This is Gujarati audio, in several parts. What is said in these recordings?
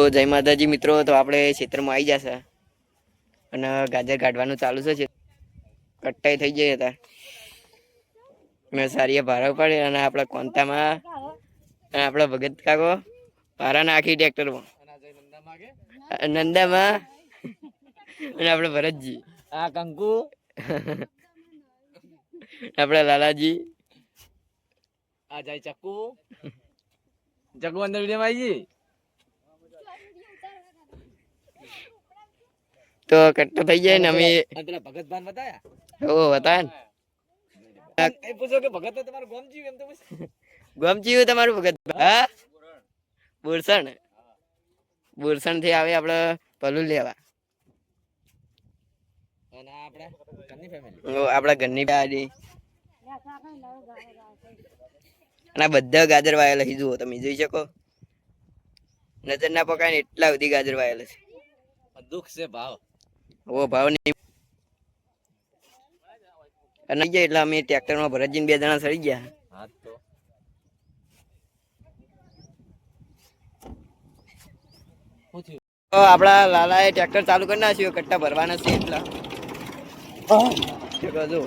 તો જય માતાજી મિત્રો તો આપણે ક્ષેત્રમાં આવી જશે. અને ગાજર કાઢવાનું ચાલુ છે કટ્ટાઈ થઈ જાય હતા. મેં સારીએ ભારા પડે અને આપણા કોંતામાં અને આપણા ભગત કાકો ભારા નાખી ટ્રેક્ટરમાં. નંદામાં અને આપણે ભરતજી. આ કંકુ. આપણા લાલાજી. આ જાય ચક્કુ. ચક્કુ અંદર વીડિયો આવી તો કટ્ટો થઈ જાય ને અમે અને પેલા ભગત ભાન બતાયા? ઓ હતા ને. પૂછો કે ભગત તો તમારું ગોમ જીવ એમ તો પૂછ. જીવ તમારું ભગત હા? બોરસણ. બોરસણથી આવે આપણે પલું લેવા. અને આપણે ઘરની બધા ગાજર વાયેલા છે જુઓ તમે જોઈ શકો? નજર ના પકાય ને એટલા બધી ગાજર વાયેલા છે. દુઃખ છે ભાવ. ઓ ભાવ નહીં અને ગયા એટલે અમે ટ્રેક્ટરમાં ભરતજીને બે જણા સડી ગયા. હા તો. આપણા લાલાએ ટ્રેક્ટર ચાલુ કરી નાખ્યું કટ્ટા ભરવાના છે એટલા. જો જો.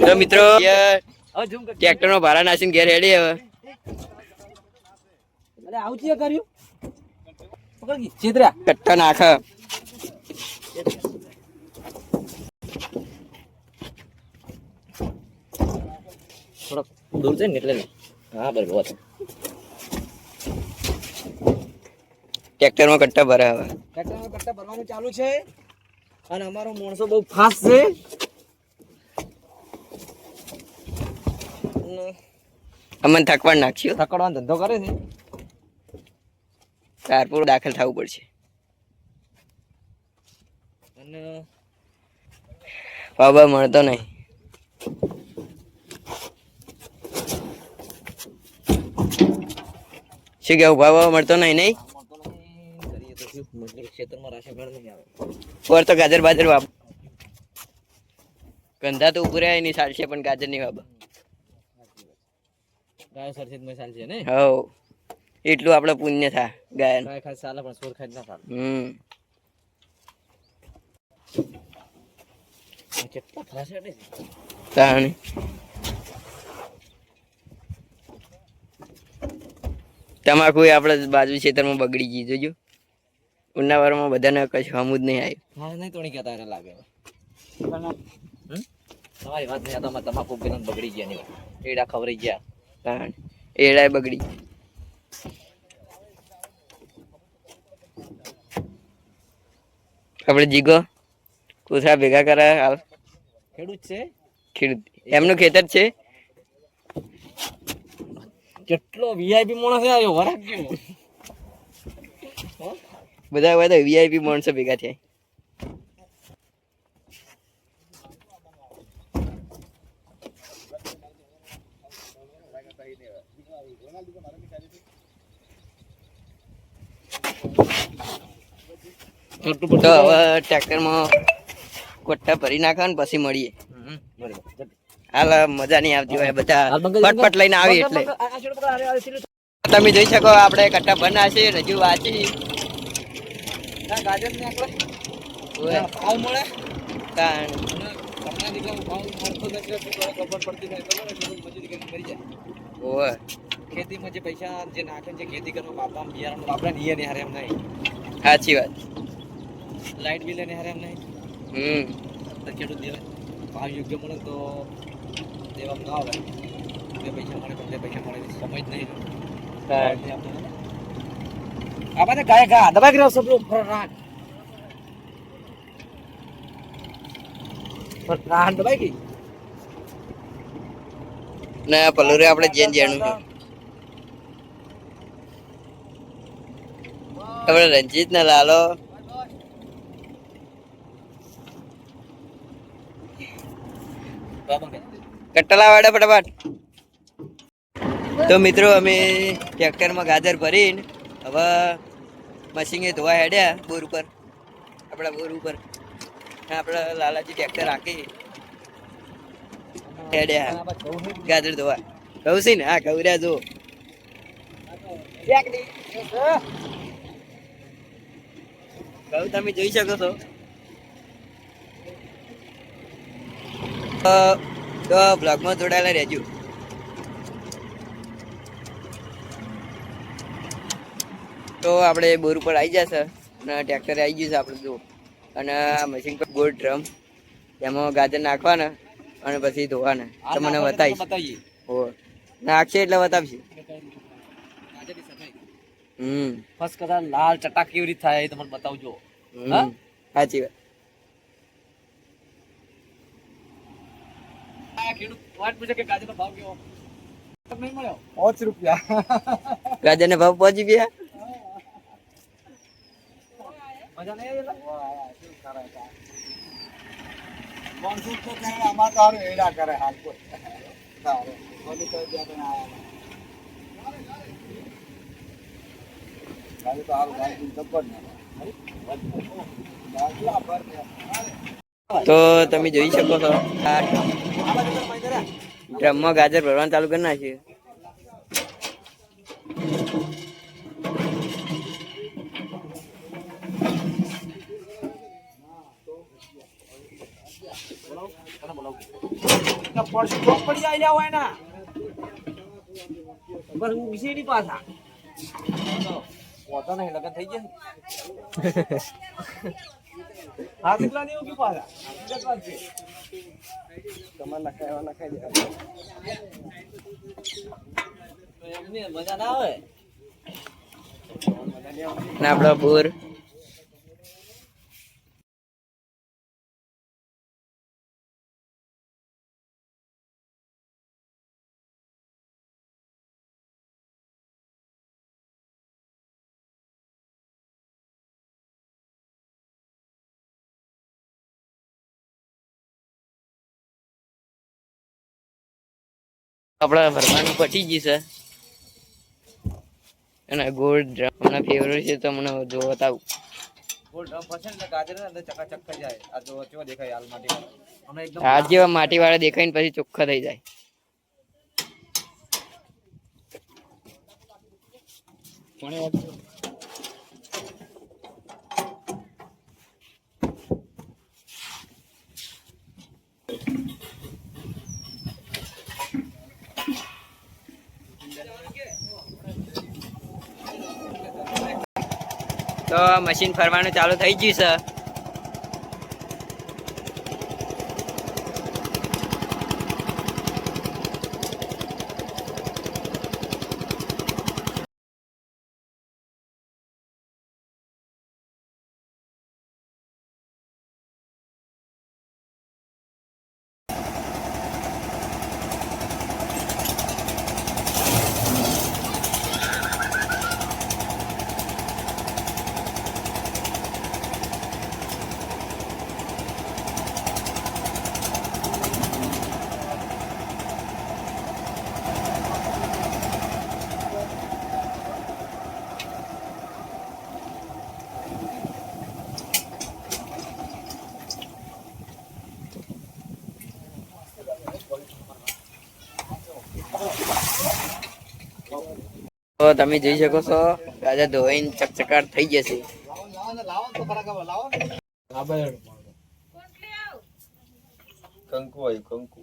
તો મિત્રો ટ્રેક્ટર નો ભાડા નાખીને ઘેર હેડી હવે. અરે આવું છે કર્યું. પકડ ગઈ. છેતર્યા કટ્ટા નાખ. થોડોક દૂર છે ને એટલે હા બરાબર વાત ટ્રેક્ટરમાં કટ્ટા ભરે હવે. ટ્રેક્ટરમાં કટ્ટા ભરવાનું ચાલુ છે. અને અમારો માણસો બહુ ફાસ્ટ છે. અમને થકવાડ નાખ્યો. થકડવાનો ધંધો કરે છે. કારપુર દાખલ થવું પડશે. અને ભાવ મળતો નહીં. શું કેવું ભાવ મળતો નહીં નહીં? પર તો ગાજર બાજર વાપ ગંધા તો ઉપર નહીં ચાલશે પણ ગાજર નહીં વાપ ગાય સરસેજમાં ચાલશે ને? હવ. એટલું આપણે પુણ્ય થાય ગાયન. ચાલે પણ સોર ખાઈ ના હમ. તાણી. તમાકુ આપણે બાજુ ખેતરમાં બગડી ગઈ જોજો ઉનાળામાં બધાને કશું હમું જ નહીં આવ્યું હા નહીં તોડી કહેતા લાગે? તમારી વાત નહીં તમાકુ બગડી ગયા નહીં. એડા ખવરી ગયા. એડા બગડી બગડી. આપણે જીગો કુસા ભેગા કરે હાલ. ખેડૂત છે? ખેડૂત. એમનું ખેતર છે? કેટલો વીઆઈપી માણસ આવ્યો વરાક બધા બધા વીઆઈપી માણસો ભેગા થયા. કેટલું તો હવે ટ્રેક્ટરમાં કોઠા ભરી નાખો ને પછી મળીએ. હાલ મજા નહીં આવતી હોય બધા ફટફટ લઈને આવી એટલે તમે જોઈ શકો આપણે કટ્ટા ભરના છે રજૂ વાંચી. ખેતીમાં જે પૈસા જે નાખે છે ખેતી કરવા બાપા બિયારણ વાપરે ને એ હારે એમ નહીં. સાચી વાત. લાઇટ બિલ એને હારે એમ નહીં. હમ. તો ખેડૂત દેવે ભાવ યોગ્ય મળે તો દેવા ના આવે. બે પૈસા મળે બે પૈસા મળે સમજ નહીં. તાણ. આ બધા ગાય ગા દબાઈ ગયો સબરો ફરાટ ફરાટ દબાઈ ગઈ? ને પલોરે આપણે જેન છે. આપણે રંજીત ને લાલો બાબા કટ્ટલા વાળા ફટાફટ. તો મિત્રો, અમે ટ્રેક્ટરમાં ગાજર ભરીને હવે મશીને ધોવા હેડ્યા બોર ઉપર. આપણા બોર ઉપર. આપણા લાલાજી ટ્રેક્ટર રાખી હેડ્યા. ગાજર ધોવા. કહું છે ને હા ગૌર્યા જો કહું તમે જોઈ શકો છો. તો બ્લોગમાં જોડાયેલા રહેજો. તો આપણે બોર ઉપર આવી જશે અને ટ્રેક્ટરે આવી ગયું છે આપણે જો. અને મશીન પર ગોળ ડ્રમ એમાં ગાજર નાખવાના અને પછી ધોવાના. તમને બતાવીશ. હો. નાખશે એટલે બતાવશે. હમ. ફર્સ્ટ કદાચ લાલ ચટાક કેવી રીતે થાય એ તમને બતાવજો? સાચી વાત. જબ્બર ને ભાવ પહોંચી ગયા? તો તમે જોઈ શકો છો આ ડ્રમમાં ગાજર ભરવાનું ચાલુ કરી નાખ્યું. પડી આલ્યા હોય ના બસ ઊંઘશે નહીં પાછા નહીં લગન થઈ ગયા હાથ એકલા નહીં ઊંઘી પાછા? બીજા છે. તમારે નખાય નખાઈ દે એમને મજા ના આવે. ને આપણો બોર. આપણા ભરવાનું પટી ગયું છે. અને ગોળ ડ્રમ હમણાં ફેવરેટ છે તો મને જો બતાવું ગોળ ડ્રમ પસંદ ને ગાજર ને અંદર ચકાચક થઈ જાય. આ જો કેવો દેખાય હાલ માટે અને એકદમ આ જેવા માટી વાળા દેખાય ને પછી ચોખ્ખા થઈ જાય. તો મશીન ફરવાનું ચાલુ થઈ ગયું છે. તો તમે જોઈ શકો છો ગાજર ધોઈને ચકચકાટ થઈ જશે લાવો ને લાવો ને તો ખરા ખબર કંકુ આવ્યું કંકુ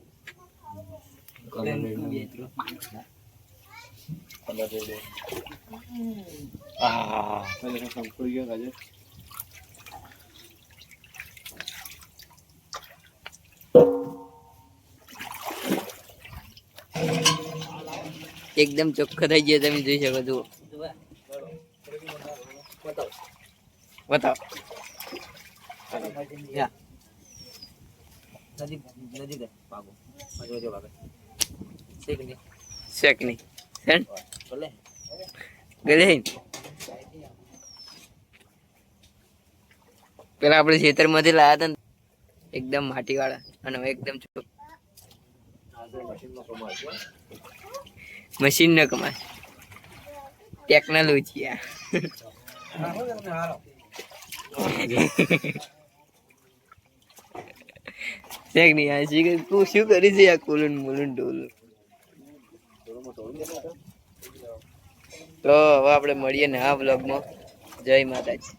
આહ. કંકુ ગયો ગાજર એકદમ ચોખ્ખો થઈ ગયો, તમે જોઈ શકો છો. બતાવો. શેક નહીં. ગલે પેલા આપણે ખેતરમાંથી લાયા હતા ને, એકદમ માટી વાળા અને એકદમ. મશીન ન કમાય. ટેકનોલોજી નહીં, આ તું શું કરી આ કોલુન મોલુન ડોલુન તો હવે આપણે મળીએ ને આ બ્લોગમાં જય માતાજી.